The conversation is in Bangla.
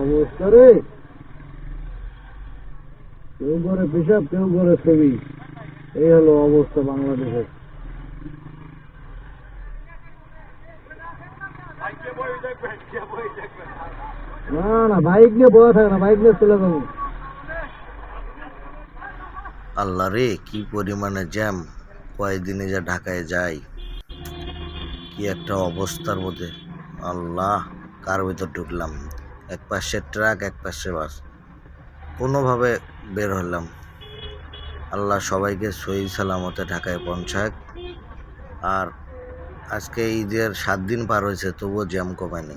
অবস্থা রে কেউ করে পেশাব, কেউ করে ছবি এই হলো অবস্থা বাংলাদেশের। না না, বাইক নিয়ে বসে থাকে না, বাইক নিয়ে চলে যাব। আল্লাহ রে, কি পরিমাণে জ্যাম। কয়েকদিনে যা ঢাকায় যাই। কি একটা অবস্থার মধ্যে। আল্লাহ, কার ভিতর ঢুকলাম? এক পাশে ট্রাক এক পাশে বাস। কোনোভাবে বের হলাম। আল্লাহ সবাইকে সহি সালামতে ঢাকায় পৌঁছাক। আর আজকে ঈদের সাত দিন পার হয়েছে, তবুও জ্যাম কমায়নি।